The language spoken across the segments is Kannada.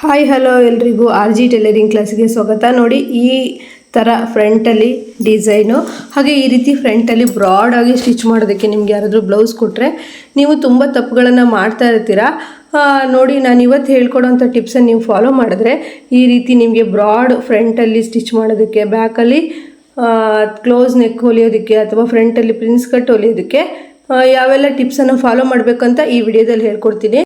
ಹಾಯ್ ಹಲೋ ಎಲ್ರಿಗೂ ಆರ್ ಜಿ ಟೈಲರಿಂಗ್ ಕ್ಲಾಸ್ಗೆ ಸ್ವಾಗತ. ನೋಡಿ, ಈ ಥರ ಫ್ರಂಟಲ್ಲಿ ಡಿಸೈನು ಹಾಗೆ ಈ ರೀತಿ ಫ್ರಂಟಲ್ಲಿ ಬ್ರಾಡಾಗಿ ಸ್ಟಿಚ್ ಮಾಡೋದಕ್ಕೆ ನಿಮ್ಗೆ ಯಾರಾದರೂ ಬ್ಲೌಸ್ ಕೊಟ್ಟರೆ ನೀವು ತುಂಬ ತಪ್ಪುಗಳನ್ನು ಮಾಡ್ತಾ ಇರ್ತೀರಾ? ನೋಡಿ, ನಾನು ಇವತ್ತು ಹೇಳ್ಕೊಡೋಂಥ ಟಿಪ್ಸನ್ನು ನೀವು ಫಾಲೋ ಮಾಡಿದ್ರೆ ಈ ರೀತಿ ನಿಮಗೆ ಬ್ರಾಡ್ ಫ್ರಂಟಲ್ಲಿ ಸ್ಟಿಚ್ ಮಾಡೋದಕ್ಕೆ ಬ್ಯಾಕಲ್ಲಿ ಕ್ಲೋಸ್ ನೆಕ್ ಹೊಲಿಯೋದಕ್ಕೆ ಅಥವಾ ಫ್ರಂಟಲ್ಲಿ ಪ್ರಿನ್ಸ್ ಕಟ್ ಹೊಲಿಯೋದಕ್ಕೆ ಯಾವೆಲ್ಲ ಟಿಪ್ಸನ್ನು ಫಾಲೋ ಮಾಡಬೇಕಂತ ಈ ವಿಡಿಯೋದಲ್ಲಿ ಹೇಳ್ಕೊಡ್ತೀನಿ.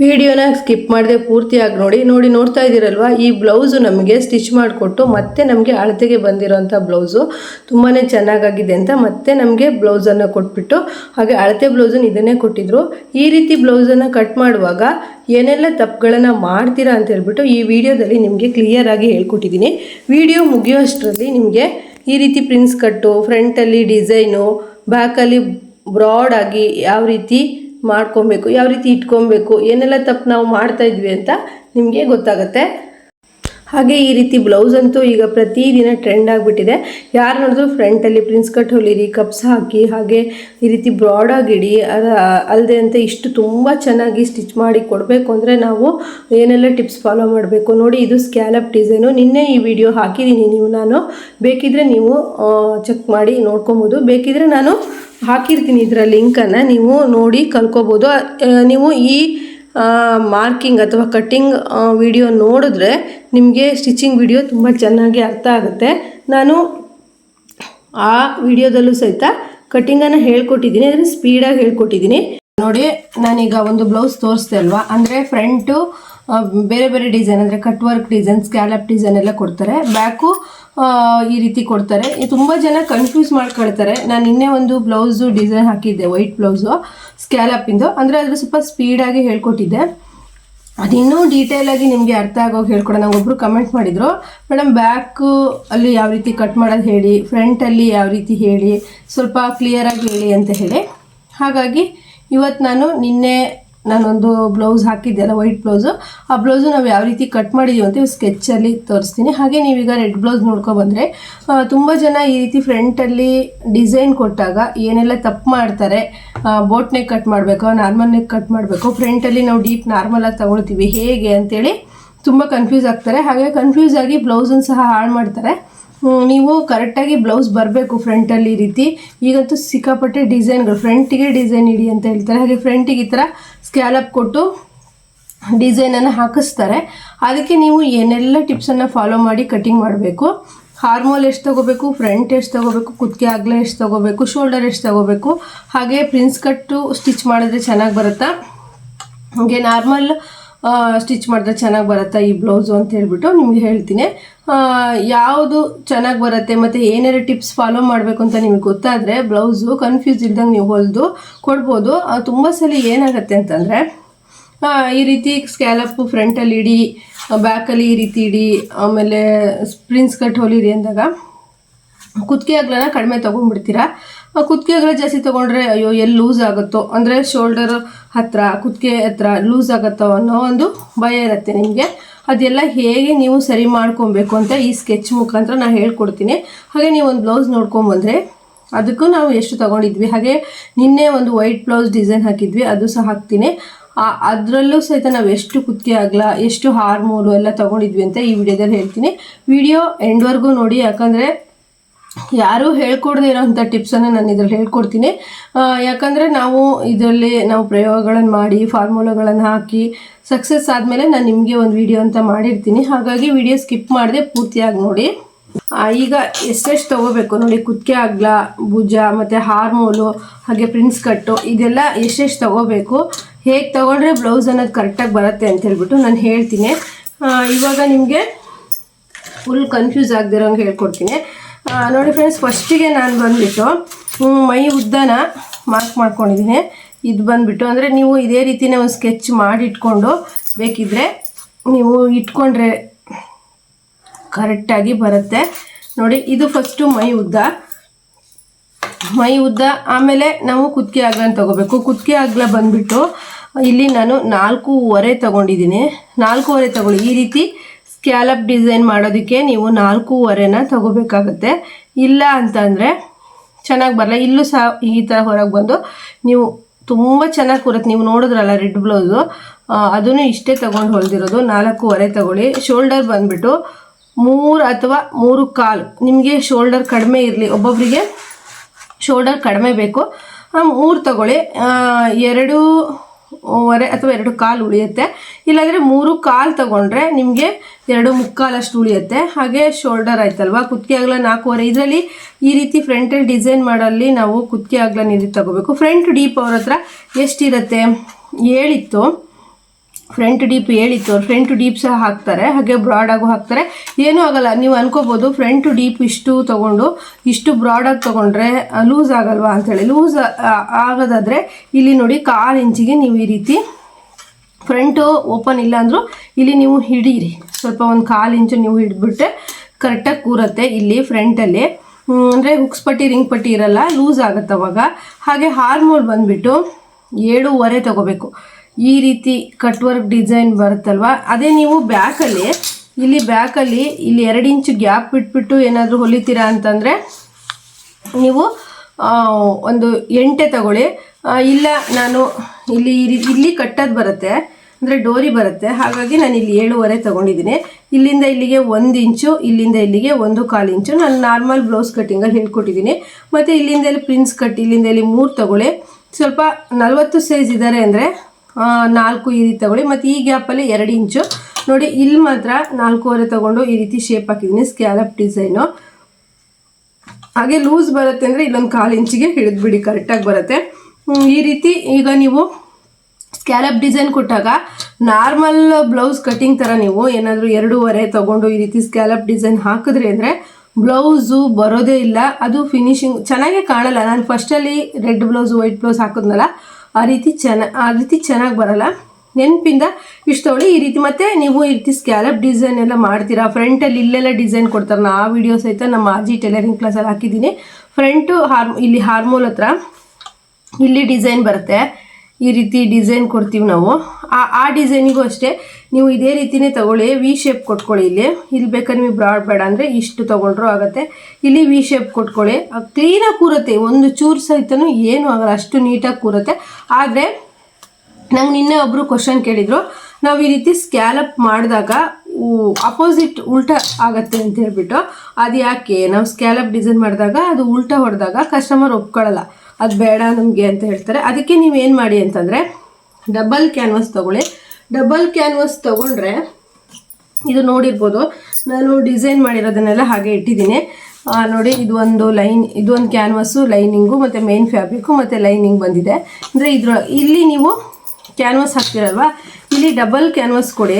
ವಿಡಿಯೋನ ಸ್ಕಿಪ್ ಮಾಡದೆ ಪೂರ್ತಿಯಾಗಿ ನೋಡಿ ನೋಡಿ ನೋಡ್ತಾ ಇದ್ದೀರಲ್ವ? ಈ ಬ್ಲೌಸು ನಮಗೆ ಸ್ಟಿಚ್ ಮಾಡಿಕೊಟ್ಟು ಮತ್ತೆ ನಮಗೆ ಅಳತೆಗೆ ಬಂದಿರೋಂಥ ಬ್ಲೌಸು ತುಂಬಾ ಚೆನ್ನಾಗಾಗಿದೆ ಅಂತ ಮತ್ತೆ ನಮಗೆ ಬ್ಲೌಸನ್ನು ಕೊಟ್ಬಿಟ್ಟು, ಹಾಗೆ ಅಳತೆ ಬ್ಲೌಸನ್ನು ಇದನ್ನೇ ಕೊಟ್ಟಿದ್ರು. ಈ ರೀತಿ ಬ್ಲೌಸನ್ನು ಕಟ್ ಮಾಡುವಾಗ ಏನೆಲ್ಲ ತಪ್ಪುಗಳನ್ನು ಮಾಡ್ತೀರಾ ಅಂತ ಹೇಳ್ಬಿಟ್ಟು ಈ ವಿಡಿಯೋದಲ್ಲಿ ನಿಮಗೆ ಕ್ಲಿಯರಾಗಿ ಹೇಳ್ಕೊಟ್ಟಿದ್ದೀನಿ. ವಿಡಿಯೋ ಮುಗಿಯೋಷ್ಟರಲ್ಲಿ ನಿಮಗೆ ಈ ರೀತಿ ಪ್ರಿನ್ಸ್ ಕಟ್ಟು ಫ್ರಂಟಲ್ಲಿ ಡಿಸೈನು ಬ್ಯಾಕಲ್ಲಿ ಬ್ರಾಡಾಗಿ ಯಾವ ರೀತಿ ಮಾಡ್ಕೊಬೇಕು, ಯಾವ ರೀತಿ ಇಟ್ಕೊಬೇಕು, ಏನೆಲ್ಲ ತಪ್ಪು ನಾವು ಮಾಡ್ತಾ ಇದ್ವಿ ಅಂತ ನಿಮಗೆ ಗೊತ್ತಾಗುತ್ತೆ. ಹಾಗೆ ಈ ರೀತಿ ಬ್ಲೌಸ್ ಅಂತೂ ಈಗ ಪ್ರತಿದಿನ ಟ್ರೆಂಡ್ ಆಗಿಬಿಟ್ಟಿದೆ. ಯಾರು ನೋಡಿದ್ರು ಫ್ರಂಟಲ್ಲಿ ಪ್ರಿನ್ಸ್ ಕಟ್ ಹೊಲಿರಿ ಕಪ್ಸ್ ಹಾಕಿ, ಹಾಗೆ ಈ ರೀತಿ ಬ್ರಾಡಾಗಿಡಿ ಅಲ್ಲದೆ ಅಂತ ಇಷ್ಟು ತುಂಬ ಚೆನ್ನಾಗಿ ಸ್ಟಿಚ್ ಮಾಡಿ ಕೊಡಬೇಕು ಅಂದರೆ ನಾವು ಏನೆಲ್ಲ ಟಿಪ್ಸ್ ಫಾಲೋ ಮಾಡಬೇಕು ನೋಡಿ, ಇದು ಸ್ಕ್ಯಾಲಪ್ ಡಿಸೈನು ನಿನ್ನೆ ಈ ವಿಡಿಯೋ ಹಾಕಿದ್ದೀನಿ ನೀವು, ನಾನು. ಬೇಕಿದ್ರೆ ನೀವು ಚೆಕ್ ಮಾಡಿ ನೋಡ್ಕೊಬೋದು. ಬೇಕಿದ್ರೆ ನಾನು ಹಾಕಿರ್ತೀನಿ ಇದರ ಲಿಂಕನ್ನು. ನೀವು ನೋಡಿ ಕಲ್ಕೋಬೋದು. ನೀವು ಈ ಮಾರ್ಕಿಂಗ್ ಅಥವಾ ಕಟ್ಟಿಂಗ್ ವಿಡಿಯೋ ನೋಡಿದ್ರೆ ನಿಮಗೆ ಸ್ಟಿಚಿಂಗ್ ವಿಡಿಯೋ ತುಂಬ ಚೆನ್ನಾಗಿ ಅರ್ಥ ಆಗುತ್ತೆ. ನಾನು ಆ ವಿಡಿಯೋದಲ್ಲೂ ಸಹಿತ ಕಟ್ಟಿಂಗನ್ನು ಹೇಳ್ಕೊಟ್ಟಿದ್ದೀನಿ. ಅಂದರೆ ಸ್ಪೀಡಾಗಿ ಹೇಳ್ಕೊಟ್ಟಿದ್ದೀನಿ. ನೋಡಿ, ನಾನೀಗ ಒಂದು ಬ್ಲೌಸ್ ತೋರಿಸ್ದೆ ಅಲ್ವಾ? ಅಂದರೆ ಫ್ರಂಟು ಬೇರೆ ಬೇರೆ ಡಿಸೈನ್ ಅಂದರೆ cut work design scallop design ಎಲ್ಲ ಕೊಡ್ತಾರೆ. ಬ್ಯಾಕು ಈ ರೀತಿ ಕೊಡ್ತಾರೆ. ತುಂಬ ಜನ ಕನ್ಫ್ಯೂಸ್ ಮಾಡ್ಕೊಳ್ತಾರೆ. ನಾನು ನಿನ್ನೆ ಒಂದು ಬ್ಲೌಸು ಡಿಸೈನ್ ಹಾಕಿದ್ದೆ ವೈಟ್ ಬ್ಲೌಸು ಸ್ಕ್ಯಾಲಪಿಂದು ಅಂದರೆ ಅದ್ರ ಸ್ವಲ್ಪ ಸ್ಪೀಡಾಗಿ ಹೇಳ್ಕೊಟ್ಟಿದ್ದೆ. ಅದಿನ್ನೂ ಡೀಟೇಲಾಗಿ ನಿಮಗೆ ಅರ್ಥ ಆಗೋಗಿ ಹೇಳ್ಕೊಡೋಣ. ಒಬ್ಬರು ಕಮೆಂಟ್ ಮಾಡಿದರು ಮೇಡಮ್ ಬ್ಯಾಕು ಅಲ್ಲಿ ಯಾವ ರೀತಿ ಕಟ್ ಮಾಡೋದು ಹೇಳಿ ಫ್ರಂಟಲ್ಲಿ ಯಾವ ರೀತಿ ಹೇಳಿ, ಸ್ವಲ್ಪ ಕ್ಲಿಯರಾಗಿ ಹೇಳಿ ಅಂತ ಹೇಳಿ. ಹಾಗಾಗಿ ಇವತ್ತು ನಾನು ನಿನ್ನೆ ನಾನೊಂದು ಬ್ಲೌಸ್ ಹಾಕಿದ್ದೆಲ್ಲ ವೈಟ್ ಬ್ಲೌಸು ಆ ಬ್ಲೌಸು ನಾವು ಯಾವ ರೀತಿ ಕಟ್ ಮಾಡಿದ್ದೀವಿ ಅಂತ ಸ್ಕೆಚ್ಚಲ್ಲಿ ತೋರಿಸ್ತೀನಿ. ಹಾಗೆ ನೀವೀಗ ರೆಡ್ ಬ್ಲೌಸ್ ನೋಡ್ಕೊಬಂದರೆ ತುಂಬ ಜನ ಈ ರೀತಿ ಫ್ರಂಟಲ್ಲಿ ಡಿಸೈನ್ ಕೊಟ್ಟಾಗ ಏನೆಲ್ಲ ತಪ್ಪು ಮಾಡ್ತಾರೆ ಬೋಟ್ ನೆಕ್ ಕಟ್ ಮಾಡಬೇಕು ನಾರ್ಮಲ್ ನೆಕ್ ಕಟ್ ಮಾಡಬೇಕು ಫ್ರಂಟಲ್ಲಿ ನಾವು ಡೀಪ್ ನಾರ್ಮಲಾಗಿ ತಗೊಳ್ತೀವಿ. ಹೇಗೆ ಅಂತೇಳಿ ತುಂಬ ಕನ್ಫ್ಯೂಸ್ ಆಗ್ತಾರೆ. ಹಾಗೆ ಕನ್ಫ್ಯೂಸ್ ಆಗಿ ಬ್ಲೌಸನ್ನು ಸಹ ಹಾಳು ಮಾಡ್ತಾರೆ. ನೀವು ಕರೆಕ್ಟಾಗಿ ಬ್ಲೌಸ್ ಬರಬೇಕು ಫ್ರಂಟಲ್ಲಿ ಈ ರೀತಿ. ಈಗಂತೂ ಸಿಕ್ಕಾಪಟ್ಟೆ ಡಿಸೈನ್ಗಳು ಫ್ರಂಟಿಗೆ ಡಿಸೈನ್ ಇಡಿ ಅಂತ ಹೇಳ್ತಾರೆ. ಹಾಗೆ ಫ್ರಂಟಿಗೆ ಈ ಥರ ಸ್ಕ್ಯಾಲಪ್ ಕೊಟ್ಟು ಡಿಸೈನನ್ನು ಹಾಕಿಸ್ತಾರೆ. ಅದಕ್ಕೆ ನೀವು ಏನೆಲ್ಲ ಟಿಪ್ಸನ್ನು ಫಾಲೋ ಮಾಡಿ ಕಟಿಂಗ್ ಮಾಡಬೇಕು. ಹಾರ್ಮೋಲ್ ಎಷ್ಟು ತೊಗೋಬೇಕು ಫ್ರಂಟ್ ಎಷ್ಟು ತೊಗೋಬೇಕು, ಕುತ್ತಿಗೆ ಆಗಲೇ ಎಷ್ಟು ತೊಗೋಬೇಕು ಶೋಲ್ಡರ್ ಎಷ್ಟು ತೊಗೋಬೇಕು. ಹಾಗೆ ಪ್ರಿನ್ಸ್ ಕಟ್ಟು ಸ್ಟಿಚ್ ಮಾಡಿದ್ರೆ ಚೆನ್ನಾಗಿ ಬರುತ್ತಾ? ಹಾಗೆ ನಾರ್ಮಲ್ ಸ್ಟಿಚ್ ಮಾಡಿದ್ರೆ ಚೆನ್ನಾಗಿ ಬರುತ್ತಾ ಈ ಬ್ಲೌಸು ಅಂತ ಹೇಳ್ಬಿಟ್ಟು ನಿಮಗೆ ಹೇಳ್ತೀನಿ. ಯಾವುದು ಚೆನ್ನಾಗಿ ಬರುತ್ತೆ ಮತ್ತು ಏನಾರು ಟಿಪ್ಸ್ ಫಾಲೋ ಮಾಡಬೇಕು ಅಂತ ನಿಮಗೆ ಗೊತ್ತಾದರೆ ಬ್ಲೌಸು ಕನ್ಫ್ಯೂಸ್ ಇಲ್ದಂಗೆ ನೀವು ಹೊಲಿದು ಕೊಡ್ಬೋದು. ತುಂಬ ಸಲ ಏನಾಗುತ್ತೆ ಅಂತಂದರೆ ಈ ರೀತಿ ಸ್ಕ್ಯಾಲಪ್ಪು ಫ್ರಂಟಲ್ಲಿ ಇಡಿ ಬ್ಯಾಕಲ್ಲಿ ಈ ರೀತಿ ಇಡಿ, ಆಮೇಲೆ ಸ್ಪ್ರಿನ್ಸ್ ಕಟ್ ಹೊಲಿರಿ ಅಂದಾಗ ಕುತ್ತಿಗೆ ಅಗ್ಲನ ಕಡಿಮೆ ತೊಗೊಂಡ್ಬಿಡ್ತೀರಾ. ಆ ಕುತ್ತಿಗೆ ಅಗಲ ಜಾಸ್ತಿ ತೊಗೊಂಡ್ರೆ ಅಯ್ಯೋ, ಎಲ್ಲಿ ಲೂಸ್ ಆಗುತ್ತೋ? ಅಂದರೆ ಶೋಲ್ಡರ್ ಹತ್ರ, ಕುತ್ತಿಗೆ ಹತ್ರ ಲೂಸ್ ಆಗುತ್ತೋ ಅನ್ನೋ ಒಂದು ಭಯ ಇರುತ್ತೆ ನಿಮಗೆ. ಅದೆಲ್ಲ ಹೇಗೆ ನೀವು ಸರಿ ಮಾಡ್ಕೊಬೇಕು ಅಂತ ಈ ಸ್ಕೆಚ್ ಮುಖಾಂತರ ನಾನು ಹೇಳ್ಕೊಡ್ತೀನಿ. ಹಾಗೆ ನೀವು ಒಂದು ಬ್ಲೌಸ್ ನೋಡ್ಕೊಂಬಂದರೆ ಅದಕ್ಕೂ ನಾವು ಎಷ್ಟು ತೊಗೊಂಡಿದ್ವಿ. ಹಾಗೆ ನಿನ್ನೆ ಒಂದು ವೈಟ್ ಬ್ಲೌಸ್ ಡಿಸೈನ್ ಹಾಕಿದ್ವಿ, ಅದು ಸಹ ಹಾಕ್ತೀನಿ. ಅದರಲ್ಲೂ ಸಹಿತ ನಾವು ಎಷ್ಟು ಕುತ್ತಿಗೆ ಆಗಲ ಎಷ್ಟು ಹಾರ್ಮೋಲು ಎಲ್ಲ ತೊಗೊಂಡಿದ್ವಿ ಅಂತ ಈ ವಿಡಿಯೋದಲ್ಲಿ ಹೇಳ್ತೀನಿ. ವಿಡಿಯೋ ಎಂಡ್ವರೆಗೂ ನೋಡಿ, ಯಾಕಂದರೆ ಯಾರೂ ಹೇಳ್ಕೊಡ್ದೇ ಇರೋವಂಥ ಟಿಪ್ಸನ್ನು ನಾನು ಇದರಲ್ಲಿ ಹೇಳ್ಕೊಡ್ತೀನಿ. ಯಾಕಂದರೆ ನಾವು ಇದರಲ್ಲಿ ನಾವು ಪ್ರಯೋಗಗಳನ್ನು ಮಾಡಿ ಫಾರ್ಮುಲಾಗಳನ್ನು ಹಾಕಿ ಸಕ್ಸಸ್ ಆದಮೇಲೆ ನಾನು ನಿಮಗೆ ಒಂದು ವಿಡಿಯೋ ಅಂತ ಮಾಡಿರ್ತೀನಿ. ಹಾಗಾಗಿ ವಿಡಿಯೋ ಸ್ಕಿಪ್ ಮಾಡದೆ ಪೂರ್ತಿಯಾಗಿ ನೋಡಿ. ಈಗ ಎಷ್ಟೆಷ್ಟು ತೊಗೋಬೇಕು? ನೋಡಿ ಕುತ್ತಿಗೆ ಅಗ್ಲ, ಭುಜ, ಮತ್ತು ಹಾರ್ಮೋಲು ಹಾಗೆ ಪ್ರಿನ್ಸ್ ಕಟ್ಟು ಇದೆಲ್ಲ ಎಷ್ಟೆಷ್ಟು ತೊಗೋಬೇಕು? ಹೇಗೆ ತೊಗೊಂಡ್ರೆ ಬ್ಲೌಸ್ ಅನ್ನೋದು ಕರೆಕ್ಟಾಗಿ ಬರುತ್ತೆ ಅಂತ ಹೇಳ್ಬಿಟ್ಟು ನಾನು ಹೇಳ್ತೀನಿ. ಇವಾಗ ನಿಮಗೆ ಫುಲ್ ಕನ್ಫ್ಯೂಸ್ ಆಗದಿರೋಂಗೆ ಹೇಳ್ಕೊಡ್ತೀನಿ. ನೋಡಿ ಫ್ರೆಂಡ್ಸ್ ಫಸ್ಟಿಗೆ ನಾನು ಬಂದುಬಿಟ್ಟು ಮೈ ಉದ್ದನ ಮಾರ್ಕ್ ಮಾಡ್ಕೊಂಡಿದ್ದೀನಿ ಇದು ಬಂದುಬಿಟ್ಟು, ಅಂದರೆ ನೀವು ಇದೇ ರೀತಿಯೇ ಒಂದು ಸ್ಕೆಚ್ ಮಾಡಿ ಇಟ್ಕೊಂಡು ಬೇಕಿದ್ದರೆ ನೀವು ಇಟ್ಕೊಂಡ್ರೆ ಕರೆಕ್ಟಾಗಿ ಬರುತ್ತೆ. ನೋಡಿ, ಇದು ಫಸ್ಟು ಮೈ ಉದ್ದ. ಮೈ ಉದ್ದ, ಆಮೇಲೆ ನಾವು ಕುತ್ತಿಗೆ ಅಗ್ಲನ ತಗೋಬೇಕು. ಕುತ್ತಿಗೆ ಅಗ್ಲ ಬಂದುಬಿಟ್ಟು, ಇಲ್ಲಿ ನಾನು ನಾಲ್ಕೂವರೆ ತಗೊಂಡಿದ್ದೀನಿ ನಾಲ್ಕೂವರೆ ತಗೊಳ್ಳಿ. ಈ ರೀತಿ ಸ್ಕ್ಯಾಲಪ್ ಡಿಸೈನ್ ಮಾಡೋದಕ್ಕೆ ನೀವು ನಾಲ್ಕೂವರೆನ ತಗೋಬೇಕಾಗತ್ತೆ. ಇಲ್ಲ ಅಂತಂದರೆ ಚೆನ್ನಾಗಿ ಬರಲ್ಲ ಇಲ್ಲೂ ಸಹ ಈ ಥರ ಹೊರಗೆ ಬಂದು ನೀವು ತುಂಬ ಚೆನ್ನಾಗಿ ಕೂರುತ್ತೆ. ನೀವು ನೋಡಿದ್ರಲ್ಲ ರೆಡ್ ಬ್ಲೌಸು ಅದನ್ನು ಇಷ್ಟೇ ತೊಗೊಂಡು ಹೊಲ್ದಿರೋದು. ನಾಲ್ಕೂವರೆ ತಗೊಳ್ಳಿ. ಶೋಲ್ಡರ್ ಬಂದುಬಿಟ್ಟು ಮೂರು ಅಥವಾ ಮೂರು ಕಾಲು. ನಿಮಗೆ ಶೋಲ್ಡರ್ ಕಡಿಮೆ ಇರಲಿ. ಒಬ್ಬೊಬ್ಬರಿಗೆ ಶೋಲ್ಡರ್ ಕಡಿಮೆ ಬೇಕು. ಮೂರು ತಗೊಳ್ಳಿ. ಎರಡು ವರೆ ಅಥವಾ ಎರಡು ಕಾಲು ಉಳಿಯುತ್ತೆ. ಇಲ್ಲಾಂದರೆ ಮೂರು ಕಾಲು ತಗೊಂಡ್ರೆ ನಿಮಗೆ ಎರಡು ಮುಕ್ಕಾಲಷ್ಟು ಉಳಿಯುತ್ತೆ. ಹಾಗೆ ಶೋಲ್ಡರ್ ಆಯ್ತಲ್ವಾ? ಕುತ್ತಿಗೆ ಅಗಲ ನಾಲ್ಕೂವರೆ. ಇದರಲ್ಲಿ ಈ ರೀತಿ ಫ್ರಂಟಲ್ಲಿ ಡಿಸೈನ್ ಮಾಡಲ್ಲಿ ನಾವು ಕುತ್ತಿಗೆ ಅಗಲ ನೀರು ತಗೋಬೇಕು. ಫ್ರಂಟ್ ಡೀಪ್ ಅವ್ರ ಹತ್ರ ಎಷ್ಟಿರುತ್ತೆ? ಏಳಿತ್ತು. ಫ್ರಂಟ್ ಡೀಪ್ ಹೇಳಿತ್ತು. ಅವ್ರು ಫ್ರಂಟ್ ಡೀಪ್ ಸಹ ಹಾಕ್ತಾರೆ. ಹಾಗೆ ಬ್ರಾಡ್ ಆಗು ಹಾಕ್ತಾರೆ. ಏನೂ ಆಗಲ್ಲ. ನೀವು ಅನ್ಕೋಬೋದು ಫ್ರಂಟ್ ಡೀಪ್ ಇಷ್ಟು ತಗೊಂಡು, ಇಷ್ಟು ಬ್ರಾಡಾಗಿ ತೊಗೊಂಡ್ರೆ ಲೂಸ್ ಆಗಲ್ವಾ ಅಂತೇಳಿ ಲೂಸ್ ಆಗೋದಾದರೆ ಇಲ್ಲಿ ನೋಡಿ ಕಾಲು ಇಂಚಿಗೆ ನೀವು ಈ ರೀತಿ ಫ್ರಂಟು ಓಪನ್ ಇಲ್ಲ ಅಂದರೂ ಇಲ್ಲಿ ನೀವು ಹಿಡೀರಿ. ಸ್ವಲ್ಪ ಒಂದು ಕಾಲು ಇಂಚು ನೀವು ಹಿಡಿದ್ಬಿಟ್ರೆ ಕರೆಕ್ಟಾಗಿ ಕೂರತ್ತೆ ಇಲ್ಲಿ ಫ್ರಂಟಲ್ಲಿ ಅಂದರೆ ಹುಕ್ಸ್ ಪಟ್ಟಿ ರಿಂಗ್ ಪಟ್ಟಿ ಇರಲ್ಲ. ಲೂಸ್ ಆಗುತ್ತೆ ಅವಾಗ. ಹಾಗೆ ಹಾರ್ಮೋಲ್ ಬಂದುಬಿಟ್ಟು ಏಳೂವರೆ ತಗೋಬೇಕು. ಈ ರೀತಿ ಕಟ್ ವರ್ಕ್ ಡಿಸೈನ್ ಬರುತ್ತಲ್ವಾ? ಅದೇ ನೀವು ಬ್ಯಾಕಲ್ಲಿ ಇಲ್ಲಿ ಬ್ಯಾಕಲ್ಲಿ ಇಲ್ಲಿ ಎರಡು ಇಂಚು ಗ್ಯಾಪ್ ಬಿಟ್ಬಿಟ್ಟು ಏನಾದರೂ ಹೊಲಿತೀರಾ ಅಂತಂದರೆ ನೀವು ಒಂದು ಎಂಟೆ ತಗೊಳ್ಳಿ. ಇಲ್ಲ, ನಾನು ಇಲ್ಲಿ ಇಲ್ಲಿ ಕಟ್ಟೋದು ಬರುತ್ತೆ, ಅಂದರೆ ಡೋರಿ ಬರುತ್ತೆ. ಹಾಗಾಗಿ ನಾನು ಇಲ್ಲಿ ಏಳುವರೆ ತೊಗೊಂಡಿದ್ದೀನಿ. ಇಲ್ಲಿಂದ ಇಲ್ಲಿಗೆ ಒಂದು ಇಂಚು ಇಲ್ಲಿಂದ ಇಲ್ಲಿಗೆ ಒಂದು ಕಾಲು ಇಂಚು ನಾನು ನಾರ್ಮಲ್ ಬ್ಲೌಸ್ ಕಟ್ಟಿಂಗಲ್ಲಿ ಹೇಳ್ಕೊಟ್ಟಿದ್ದೀನಿ. ಮತ್ತು ಇಲ್ಲಿಂದ ಇಲ್ಲಿ ಪ್ರಿನ್ಸ್ ಕಟ್ ಇಲ್ಲಿಂದ ಇಲ್ಲಿ ಮೂರು ತಗೊಳ್ಳಿ. ಸ್ವಲ್ಪ ನಲವತ್ತು ಸೈಜ್ ಇದ್ದಾರೆ ಅಂದರೆ ನಾಲ್ಕು ಈ ರೀತಿ ತಗೊಳ್ಳಿ. ಮತ್ತು ಈ ಗ್ಯಾಪಲ್ಲಿ ಎರಡು ಇಂಚು ನೋಡಿ, ಇಲ್ಲಿ ಮಾತ್ರ ನಾಲ್ಕೂವರೆ ತಗೊಂಡು ಈ ರೀತಿ ಶೇಪ್ ಹಾಕಿದ್ದೀನಿ ಸ್ಕ್ಯಾಲಪ್ ಡಿಸೈನು ಹಾಗೆ ಲೂಸ್ ಬರುತ್ತೆ ಅಂದರೆ ಇಲ್ಲೊಂದು ಕಾಲು ಇಂಚಿಗೆ ಹಿಡಿದ್ಬಿಡಿ ಕರೆಕ್ಟಾಗಿ ಬರುತ್ತೆ. ಈ ರೀತಿ ಈಗ ನೀವು ಸ್ಕ್ಯಾಲಪ್ ಡಿಸೈನ್ ಕೊಟ್ಟಾಗ ನಾರ್ಮಲ್ ಬ್ಲೌಸ್ ಕಟಿಂಗ್ ಥರ ನೀವು ಏನಾದರೂ ಎರಡೂವರೆ ತಗೊಂಡು ಈ ರೀತಿ ಸ್ಕ್ಯಾಲಪ್ ಡಿಸೈನ್ ಹಾಕಿದ್ರಿ ಅಂದರೆ ಬ್ಲೌಸು ಬರೋದೇ ಇಲ್ಲ. ಅದು ಫಿನಿಶಿಂಗ್ ಚೆನ್ನಾಗೇ ಕಾಣಲ್ಲ. ನಾನು ಫಸ್ಟಲ್ಲಿ ರೆಡ್ ಬ್ಲೌಸ್ ವೈಟ್ ಬ್ಲೌಸ್ ಹಾಕಿದ್ನಲ್ಲ ಆ ರೀತಿ ಚೆನ್ನ, ಆ ರೀತಿ ಚೆನ್ನಾಗಿ ಬರಲ್ಲ. ನೆನಪಿಂದ ಇಷ್ಟು ತೊಗೊಳ್ಳಿ ಈ ರೀತಿ ಮತ್ತೆ ನೀವು ಈ ರೀತಿ ಸ್ಕ್ಯಾಲಪ್ ಡಿಸೈನ್ ಎಲ್ಲ ಮಾಡ್ತೀರಾ? ಫ್ರಂಟಲ್ಲಿ ಇಲ್ಲೆಲ್ಲ ಡಿಸೈನ್ ಕೊಡ್ತಾರೆ ಆ ವಿಡಿಯೋ ಸಹಿತ ನಮ್ಮ ಆಜಿ ಟೈಲರಿಂಗ್ ಕ್ಲಾಸಲ್ಲಿ ಹಾಕಿದ್ದೀನಿ. ಫ್ರಂಟು ಹಾರ್ ಇಲ್ಲಿ ಹಾರ್ಮೋಲ್ ಹತ್ರ ಇಲ್ಲಿ ಡಿಸೈನ್ ಬರುತ್ತೆ. ಈ ರೀತಿ ಡಿಸೈನ್ ಕೊಡ್ತೀವಿ ನಾವು. ಆ ಆ ಡಿಸೈನಿಗೂ ಅಷ್ಟೇ ನೀವು ಇದೇ ರೀತಿನೇ ತಗೊಳ್ಳಿ ವಿ ಶೇಪ್ ಕೊಟ್ಕೊಳ್ಳಿ ಇಲ್ಲಿ. ಇಲ್ಲಿ ಬೇಕಾದ್ರೆ ನೀವು ಬ್ರಾಡ್ ಬೇಡ ಅಂದರೆ ಇಷ್ಟು ತೊಗೊಂಡ್ರು ಆಗುತ್ತೆ. ಇಲ್ಲಿ ವಿ ಶೇಪ್ ಕೊಟ್ಕೊಳ್ಳಿ. ಕ್ಲೀನಾಗಿ ಕೂರುತ್ತೆ. ಒಂದು ಚೂರು ಸಹಿತನೂ ಏನು ಆಗಲ್ಲ. ಅಷ್ಟು ನೀಟಾಗಿ ಕೂರುತ್ತೆ. ಆದರೆ ನಂಗೆ ನಿನ್ನೆ ಒಬ್ಬರು ಕ್ವಶನ್ ಕೇಳಿದರು. ನಾವು ಈ ರೀತಿ ಸ್ಕ್ಯಾಲಪ್ ಮಾಡಿದಾಗ ಅಪೋಸಿಟ್ ಉಲ್ಟ ಆಗತ್ತೆ ಅಂತ ಹೇಳ್ಬಿಟ್ಟು, ಅದು ಯಾಕೆ? ನಾವು ಸ್ಕ್ಯಾಲಪ್ ಡಿಸೈನ್ ಮಾಡಿದಾಗ, ಅದು ಉಲ್ಟ ಹೊಡೆದಾಗ ಕಸ್ಟಮರ್ ಒಪ್ಕೊಳ್ಳಲ್ಲ ಅದು ಬೇಡ ನಮಗೆ ಅಂತ ಹೇಳ್ತಾರೆ. ಅದಕ್ಕೆ ನೀವು ಏನು ಮಾಡಿ ಅಂತಂದರೆ ಡಬಲ್ ಕ್ಯಾನ್ವಾಸ್ ತೊಗೊಳ್ಳಿ. ಡಬಲ್ ಕ್ಯಾನ್ವಾಸ್ ತೊಗೊಂಡ್ರೆ, ಇದು ನೋಡಿರ್ಬೋದು. ನಾನು ಡಿಸೈನ್ ಮಾಡಿರೋದನ್ನೆಲ್ಲ ಹಾಗೆ ಇಟ್ಟಿದ್ದೀನಿ. ನೋಡಿ, ಇದು ಒಂದು ಲೈನ್, ಇದು ಒಂದು ಲೈನಿಂಗು ಮತ್ತು ಮೇನ್ ಫ್ಯಾಬ್ರಿಕ್ಕು ಮತ್ತು ಲೈನಿಂಗ್ ಬಂದಿದೆ. ಅಂದರೆ ಇದ್ರ, ಇಲ್ಲಿ ನೀವು ಕ್ಯಾನ್ವಾಸ್ ಹಾಕ್ತಿರಲ್ವಾ? ಇಲ್ಲಿ ಡಬಲ್ ಕ್ಯಾನ್ವಾಸ್ ಕೊಡಿ.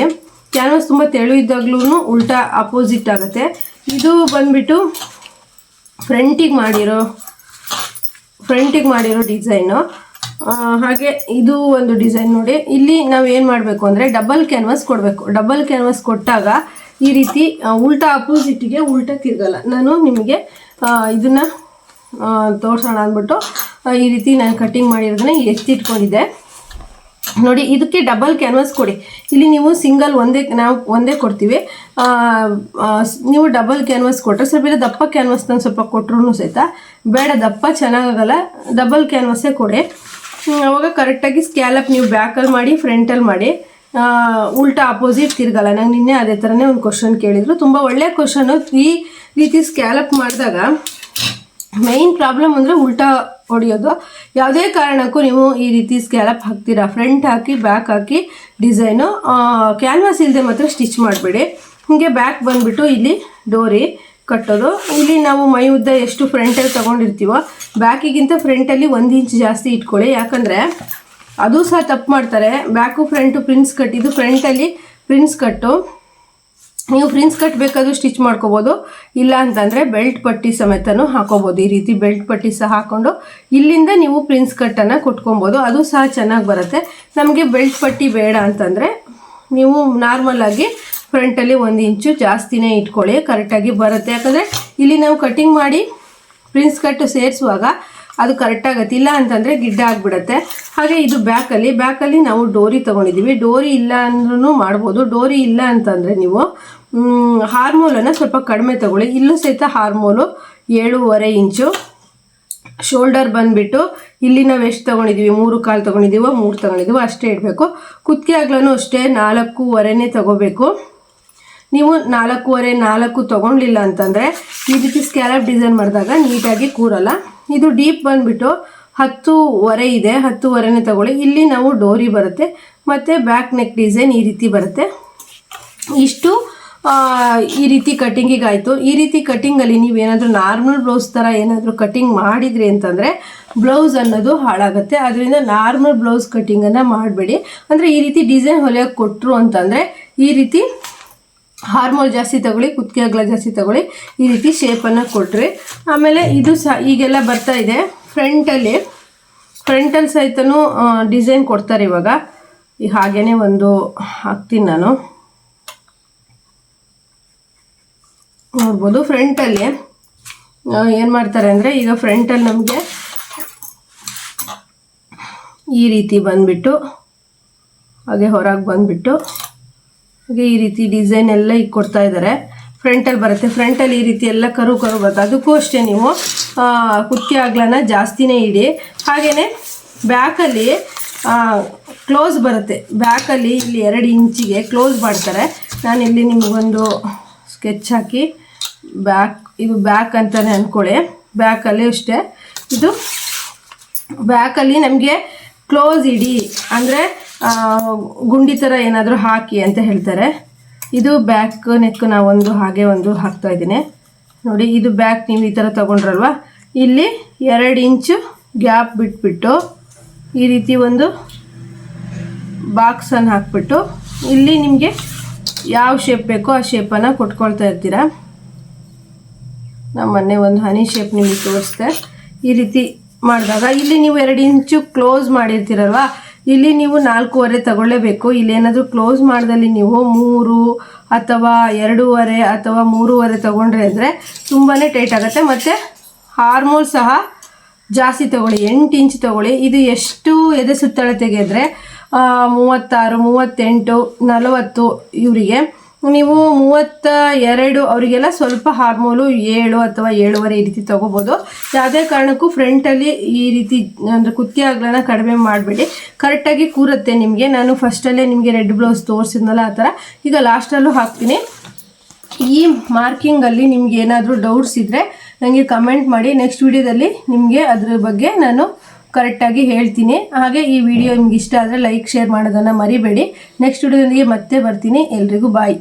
ಕ್ಯಾನ್ವಾಸ್ ತುಂಬ ತೆಳು ಇದ್ದಾಗ್ಲೂ ಉಲ್ಟಾ ಅಪೋಸಿಟ್ ಆಗುತ್ತೆ. ಇದು ಬಂದ್ಬಿಟ್ಟು ಫ್ರಂಟಿಗೆ ಮಾಡಿರೋ ಫ್ರಂಟಿಗೆ ಮಾಡಿರೋ ಡಿಸೈನು ಹಾಗೆ ಇದು ಒಂದು ಡಿಸೈನ್ ನೋಡಿ. ಇಲ್ಲಿ ನಾವು ಏನು ಮಾಡಬೇಕು ಅಂದರೆ ಡಬಲ್ ಕ್ಯಾನ್ವಾಸ್ ಕೊಡಬೇಕು. ಡಬಲ್ ಕ್ಯಾನ್ವಾಸ್ ಕೊಟ್ಟಾಗ ಈ ರೀತಿ ಉಲ್ಟಾ ಅಪೋಸಿಟಿಗೆ ಉಲ್ಟಾ ತಿರ್ಗಲ್ಲ. ನಾನು ನಿಮಗೆ ಇದನ್ನು ತೋರಿಸೋಣ ಅಂದ್ಬಿಟ್ಟು ಈ ರೀತಿ ನಾನು ಕಟ್ಟಿಂಗ್ ಮಾಡಿರೋದನ್ನ ಎತ್ತಿಟ್ಕೊಂಡಿದ್ದೆ. ನೋಡಿ, ಇದಕ್ಕೆ ಡಬಲ್ ಕ್ಯಾನ್ವಾಸ್ ಕೊಡಿ. ಇಲ್ಲಿ ನೀವು ಸಿಂಗಲ್ ಒಂದೇ, ನಾವು ಒಂದೇ ಕೊಡ್ತೀವಿ. ನೀವು ಡಬಲ್ ಕ್ಯಾನ್ವಾಸ್ ಕೊಟ್ಟರೆ ಸ್ವಲ್ಪ ಇಲ್ಲ, ದಪ್ಪ ಕ್ಯಾನ್ವಾಸ್ನ ಸ್ವಲ್ಪ ಕೊಟ್ಟರು ಸಹಿತ. ಬೇಡ, ದಪ್ಪ ಚೆನ್ನಾಗಾಗಲ್ಲ. ಡಬಲ್ ಕ್ಯಾನ್ವಾಸೇ ಕೊಡಿ. ಅವಾಗ ಕರೆಕ್ಟಾಗಿ ಸ್ಕ್ಯಾಲಪ್ ನೀವು ಬ್ಯಾಕಲ್ಲಿ ಮಾಡಿ ಫ್ರಂಟಲ್ಲಿ ಮಾಡಿ. ಉಲ್ಟಾ ಅಪೋಸಿಟ್ ತಿರ್ಗಲ್ಲ. ನಂಗೆ ನಿನ್ನೆ ಅದೇ ಥರನೇ ಒಂದು ಕ್ವಶನ್ ಕೇಳಿದರು. ತುಂಬ ಒಳ್ಳೆಯ ಕ್ವಶನು ಈ ರೀತಿ ಸ್ಕ್ಯಾಲಪ್ ಮಾಡಿದಾಗ ಮೈನ್ ಪ್ರಾಬ್ಲಮ್ ಅಂದರೆ ಉಲ್ಟಾ ಹೊಡೆಯೋದು. ಯಾವುದೇ ಕಾರಣಕ್ಕೂ ನೀವು ಈ ರೀತಿ ಸ್ಕ್ಯಾಲಪ್ ಹಾಕ್ತೀರಾ? ಫ್ರಂಟ್ ಹಾಕಿ ಬ್ಯಾಕ್ ಹಾಕಿ ಡಿಸೈನು ಕ್ಯಾನ್ವಾಸ್ ಇಲ್ಲದೆ ಮಾತ್ರ ಸ್ಟಿಚ್ ಮಾಡಬೇಡಿ. ಹೀಗೆ ಬ್ಯಾಕ್ ಬಂದುಬಿಟ್ಟು ಇಲ್ಲಿ ಡೋರಿ ಕಟ್ಟೋದು. ಇಲ್ಲಿ ನಾವು ಮೈ ಉದ್ದ ಎಷ್ಟು ಫ್ರಂಟಲ್ಲಿ ತೊಗೊಂಡಿರ್ತೀವೋ ಬ್ಯಾಕಿಗಿಂತ ಫ್ರಂಟಲ್ಲಿ ಒಂದು ಇಂಚ್ ಜಾಸ್ತಿ ಇಟ್ಕೊಳ್ಳಿ. ಯಾಕಂದರೆ ಅದು ಸಹ ತಪ್ಪು ಮಾಡ್ತಾರೆ. ಬ್ಯಾಕು ಫ್ರಂಟು ಪ್ರಿಂಟ್ಸ್ ಕಟ್ಟಿದ್ದು ಫ್ರಂಟಲ್ಲಿ ಪ್ರಿಂಟ್ಸ್ ಕಟ್ಟು. ನೀವು ಫ್ರಿನ್ಸ್ ಕಟ್ ಬೇಕಾದ್ರೂ ಸ್ಟಿಚ್ ಮಾಡ್ಕೋಬೋದು. ಇಲ್ಲ ಅಂತಂದರೆ ಬೆಲ್ಟ್ ಪಟ್ಟಿ ಸಮೇತನೂ ಹಾಕೋಬೋದು. ಈ ರೀತಿ ಬೆಲ್ಟ್ ಪಟ್ಟಿ ಸಹ ಹಾಕ್ಕೊಂಡು ಇಲ್ಲಿಂದ ನೀವು ಪ್ರಿನ್ಸ್ ಕಟ್ಟನ್ನು ಕೊಟ್ಕೊಬೋದು. ಅದು ಸಹ ಚೆನ್ನಾಗಿ ಬರುತ್ತೆ. ನಮಗೆ ಬೆಲ್ಟ್ ಪಟ್ಟಿ ಬೇಡ ಅಂತಂದರೆ ನೀವು ನಾರ್ಮಲಾಗಿ ಫ್ರಂಟಲ್ಲಿ ಒಂದು ಇಂಚು ಜಾಸ್ತಿನೇ ಇಟ್ಕೊಳ್ಳಿ. ಕರೆಕ್ಟಾಗಿ ಬರುತ್ತೆ. ಯಾಕಂದರೆ ಇಲ್ಲಿ ನಾವು ಕಟಿಂಗ್ ಮಾಡಿ ಪ್ರಿನ್ಸ್ ಕಟ್ ಸೇರಿಸುವಾಗ ಅದು ಕರೆಕ್ಟಾಗತ್ತೆ ಇಲ್ಲ ಅಂತಂದರೆ ಗಿಡ್ಡ ಆಗಿಬಿಡತ್ತೆ. ಹಾಗೆ ಇದು ಬ್ಯಾಕಲ್ಲಿ ಬ್ಯಾಕಲ್ಲಿ ನಾವು ಡೋರಿ ತೊಗೊಂಡಿದ್ದೀವಿ ಡೋರಿ ಇಲ್ಲ ಅಂದ್ರೂ ಮಾಡ್ಬೋದು. ಡೋರಿ ಇಲ್ಲ ಅಂತಂದರೆ ನೀವು ಹಾರ್ಮೋಲನ್ನು ಸ್ವಲ್ಪ ಕಡಿಮೆ ತಗೊಳ್ಳಿ. ಇಲ್ಲೂ ಸಹಿತ ಹಾರ್ಮೋಲು ಏಳೂವರೆ ಇಂಚು. ಶೋಲ್ಡರ್ ಬಂದ್ಬಿಟ್ಟು ಇಲ್ಲಿ ನಾವು ಎಷ್ಟು ತೊಗೊಂಡಿದ್ದೀವಿ ಮೂರು ಕಾಲು ತೊಗೊಂಡಿದ್ದೀವೋ ಮೂರು ತೊಗೊಂಡಿದ್ದೀವೋ ಅಷ್ಟೇ ಇಡಬೇಕು. ಕುತ್ತಿಗೆ ಆಗ್ಲೂ ಅಷ್ಟೇ ನಾಲ್ಕೂವರೆನೇ ತೊಗೋಬೇಕು. ನೀವು ನಾಲ್ಕೂವರೆ, ನಾಲ್ಕು ತೊಗೊಂಡಿಲ್ಲ ಅಂತಂದರೆ ಈ ರೀತಿ ಸ್ಕ್ಯಾಲಪ್ ಡಿಸೈನ್ ಮಾಡಿದಾಗ ನೀಟಾಗಿ ಕೂರಲ್ಲ. ಇದು ಡೀಪ್ ಬಂದುಬಿಟ್ಟು ಹತ್ತೂವರೆ ಇದೆ. ಹತ್ತೂವರೆನೇ ತಗೊಳ್ಳಿ. ಇಲ್ಲಿ ನಾವು ಡೋರಿ ಬರುತ್ತೆ, ಮತ್ತು ಬ್ಯಾಕ್ ನೆಕ್ ಡಿಸೈನ್ ಈ ರೀತಿ ಬರುತ್ತೆ. ಇಷ್ಟು ಈ ರೀತಿ ಕಟ್ಟಿಂಗಿಗೆ ಆಯಿತು. ಈ ರೀತಿ ಕಟ್ಟಿಂಗಲ್ಲಿ ನೀವೇನಾದರೂ ನಾರ್ಮಲ್ ಬ್ಲೌಸ್ ಥರ ಏನಾದರೂ ಕಟ್ಟಿಂಗ್ ಮಾಡಿದ್ರಿ ಅಂತಂದರೆ ಬ್ಲೌಸ್ ಅನ್ನೋದು ಹಾಳಾಗುತ್ತೆ. ಅದರಿಂದ ನಾರ್ಮಲ್ ಬ್ಲೌಸ್ ಕಟ್ಟಿಂಗನ್ನು ಮಾಡಬೇಡಿ. ಅಂದರೆ ಈ ರೀತಿ ಡಿಸೈನ್ ಹೊಲಿಯೋಕೆ ಕೊಟ್ಟರು ಅಂತಂದರೆ ಈ ರೀತಿ ಹಾರ್ಮೋಲ್ ಜಾಸ್ತಿ ತಗೊಳ್ಳಿ, ಕುತ್ತಿಗೆ ಅಗಲ ಜಾಸ್ತಿ ತಗೊಳ್ಳಿ ಈ ರೀತಿ ಶೇಪನ್ನು ಕೊಟ್ರಿ. ಆಮೇಲೆ ಇದು ಸಹ ಈಗೆಲ್ಲ ಬರ್ತಾ ಇದೆ. ಫ್ರಂಟಲ್ಲಿ ಫ್ರಂಟಲ್ಲಿ ಸಹಿತನೂ ಡಿಸೈನ್ ಕೊಡ್ತಾರೆ ಇವಾಗ. ಈಗ ಹಾಗೇನೆ ಒಂದು ಹಾಕ್ತೀನಿ ನಾನು. ನೋಡ್ಬೋದು ಫ್ರಂಟಲ್ಲಿ ಏನು ಮಾಡ್ತಾರೆ ಅಂದರೆ ಈಗ ಫ್ರಂಟಲ್ಲಿ ನಮಗೆ ಈ ರೀತಿ ಬಂದ್ಬಿಟ್ಟು ಹಾಗೆ ಹೊರಗೆ ಬಂದುಬಿಟ್ಟು ಹಾಗೆ ಈ ರೀತಿ ಡಿಸೈನ್ ಎಲ್ಲ ಈಗ ಕೊಡ್ತಾ ಇದ್ದಾರೆ ಫ್ರಂಟಲ್ಲಿ ಬರುತ್ತೆ. ಫ್ರಂಟಲ್ಲಿ ಈ ರೀತಿ ಎಲ್ಲ ಕರು ಕರು ಬರುತ್ತೆ. ಅದಕ್ಕೂ ಅಷ್ಟೇ ನೀವು ಆ, ಆಗ್ಲನ್ನ ಜಾಸ್ತಿನೇ ಇಡಿ. ಹಾಗೆಯೇ ಬ್ಯಾಕಲ್ಲಿ ಕ್ಲೋಸ್ ಬರುತ್ತೆ. ಬ್ಯಾಕಲ್ಲಿ ಇಲ್ಲಿ ಎರಡು ಇಂಚಿಗೆ ಕ್ಲೋಸ್ ಮಾಡ್ತಾರೆ. ನಾನು ಇಲ್ಲಿ ನಿಮಗೊಂದು ಸ್ಕೆಚ್ ಹಾಕಿ ಬ್ಯಾಕ್ ಇದು ಬ್ಯಾಕ್ ಅಂತಲೇ ಅಂದ್ಕೊಳ್ಳಿ ಬ್ಯಾಕಲ್ಲಿ ಅಷ್ಟೇ. ಇದು ಬ್ಯಾಕಲ್ಲಿ ನಮಗೆ ಕ್ಲೋಸ್ ಇಡಿ. ಅಂದರೆ ಗುಂಡಿ ಥರ ಏನಾದರೂ ಹಾಕಿ ಅಂತ ಹೇಳ್ತಾರೆ. ಇದು ಬ್ಯಾಕ್ ನೆಕ್ ನಾವೊಂದು ಹಾಗೆ ಒಂದು ಹಾಕ್ತಾ ಇದ್ದೀನಿ. ನೋಡಿ, ಇದು ಬ್ಯಾಕ್ ನೀವು ಈ ಥರ ತೊಗೊಂಡ್ರಲ್ವ? ಇಲ್ಲಿ ಎರಡು ಇಂಚು ಗ್ಯಾಪ್ ಬಿಟ್ಬಿಟ್ಟು ಈ ರೀತಿ ಒಂದು ಬಾಕ್ಸನ್ನು ಹಾಕ್ಬಿಟ್ಟು ಇಲ್ಲಿ ನಿಮಗೆ ಯಾವ ಶೇಪ್ ಬೇಕೋ ಆ ಶೇಪನ್ನು ಕೊಟ್ಕೊಳ್ತಾ ಇರ್ತೀರಾ? ನಮ್ಮ ಮೊನ್ನೆ ಒಂದು ಹನಿ ಶೇಪ್ ನಿಮಗೆ ತೋರಿಸ್ದೆ ಈ ರೀತಿ ಮಾಡಿದಾಗ ಇಲ್ಲಿ ನೀವು ಎರಡು ಇಂಚು ಕ್ಲೋಸ್ ಮಾಡಿರ್ತೀರಲ್ವಾ? ಇಲ್ಲಿ ನೀವು ನಾಲ್ಕೂವರೆ ತಗೊಳ್ಳೇಬೇಕು. ಇಲ್ಲಿ ಏನಾದರೂ ಕ್ಲೋಸ್ ಮಾಡಿದಲ್ಲಿ ನೀವು ಮೂರು ಅಥವಾ ಎರಡೂವರೆ ಅಥವಾ ಮೂರುವರೆ ತಗೊಂಡ್ರೆ ಅಂದರೆ ತುಂಬಾ ಟೈಟ್ ಆಗುತ್ತೆ. ಮತ್ತು ಹಾರ್ಮೋಲ್ ಸಹ ಜಾಸ್ತಿ ತಗೊಳ್ಳಿ. ಎಂಟು ಇಂಚ್ ತಗೊಳ್ಳಿ. ಇದು ಎಷ್ಟು ಎದೆ ಸುತ್ತಳ ತೆಗೆದ್ರೆ ಮೂವತ್ತಾರು, ಮೂವತ್ತೆಂಟು, ನಲವತ್ತು ಇವರಿಗೆ. ನೀವು ಮೂವತ್ತ ಎರಡು ಅವರಿಗೆಲ್ಲ ಸ್ವಲ್ಪ ಹಾರ್ಮೋಲು ಏಳು ಅಥವಾ ಏಳುವರೆ ಈ ರೀತಿ ತೊಗೋಬೋದು. ಯಾವುದೇ ಕಾರಣಕ್ಕೂ ಫ್ರಂಟಲ್ಲಿ ಈ ರೀತಿ, ಅಂದರೆ ಕುತ್ತಿಗೆ ಅಗಲನ ಕಡಿಮೆ ಮಾಡಬೇಡಿ. ಕರೆಕ್ಟಾಗಿ ಕೂರುತ್ತೆ ನಿಮಗೆ. ನಾನು ಫಸ್ಟಲ್ಲೇ ನಿಮಗೆ ರೆಡ್ ಬ್ಲೌಸ್ ತೋರಿಸಿದ್ನಲ್ಲ ಆ ಥರ. ಈಗ ಲಾಸ್ಟಲ್ಲೂ ಹಾಕ್ತೀನಿ. ಈ ಮಾರ್ಕಿಂಗಲ್ಲಿ ನಿಮ್ಗೆ ಏನಾದರೂ ಡೌಟ್ಸ್ ಇದ್ದರೆ ನನಗೆ ಕಮೆಂಟ್ ಮಾಡಿ. ನೆಕ್ಸ್ಟ್ ವಿಡಿಯೋದಲ್ಲಿ ನಿಮಗೆ ಅದ್ರ ಬಗ್ಗೆ ನಾನು ಕರೆಕ್ಟಾಗಿ ಹೇಳ್ತೀನಿ. ಹಾಗೆ ಈ ವಿಡಿಯೋ ನಿಮ್ಗೆ ಇಷ್ಟ ಆದರೆ ಲೈಕ್ ಶೇರ್ ಮಾಡೋದನ್ನು ಮರಿಬೇಡಿ. ನೆಕ್ಸ್ಟ್ ವಿಡಿಯೋದೊಂದಿಗೆ ಮತ್ತೆ ಬರ್ತೀನಿ. ಎಲ್ರಿಗೂ ಬಾಯ್